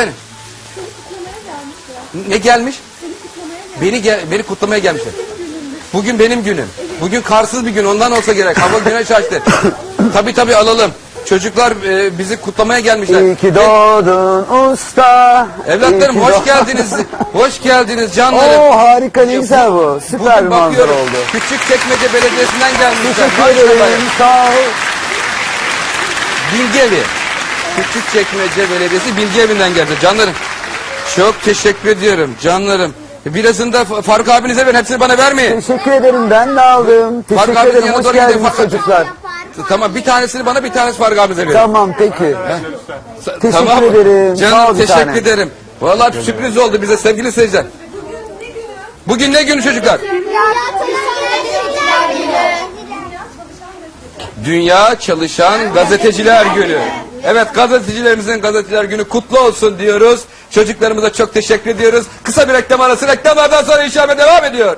Efendim? Ne gelmiş? Beni gel beni kutlamaya gelmişler. Bugün benim günüm. Bugün karsız bir gün ondan olsa gerek. Hava güneş açtı. tabii tabii alalım. Çocuklar e, bizi kutlamaya gelmişler. İyi ki doğdun usta. Evlatlarım İyi ki hoş doğ- geldiniz. hoş geldiniz canlarım. Oo harika ne güzel bu. Süper bir Bugün manzara bakıyorum oldu. Küçükçekmece Belediyesi'nden gelmişler. Teşekkür Maşallah. ederim. Sağ ol. Bilgevi. Küçükçekmece Belediyesi Bilgevi'nden geldi. Canlarım. Çok teşekkür ediyorum canlarım. Birazını da Fa- Faruk abinize verin. Hepsini bana vermeyin. Teşekkür ederim. Ben de aldım. Faruk Teşekkür abinin ederim. Hoş geldiniz Faruk- çocuklar. Tamam bir tanesini bana bir tanesi Faruk abinize verin. Tamam peki. Sa- Teşekkür ederim. Sağ Canım bir teşekkür tane. ederim. Vallahi sürpriz oldu bize sevgili seyirciler. Bugün ne günü çocuklar? Dünya Çalışan Gazeteciler Günü. Evet gazetecilerimizin gazeteciler günü kutlu olsun diyoruz. Çocuklarımıza çok teşekkür ediyoruz. Kısa bir reklam arası reklamlardan sonra inşallah devam ediyor.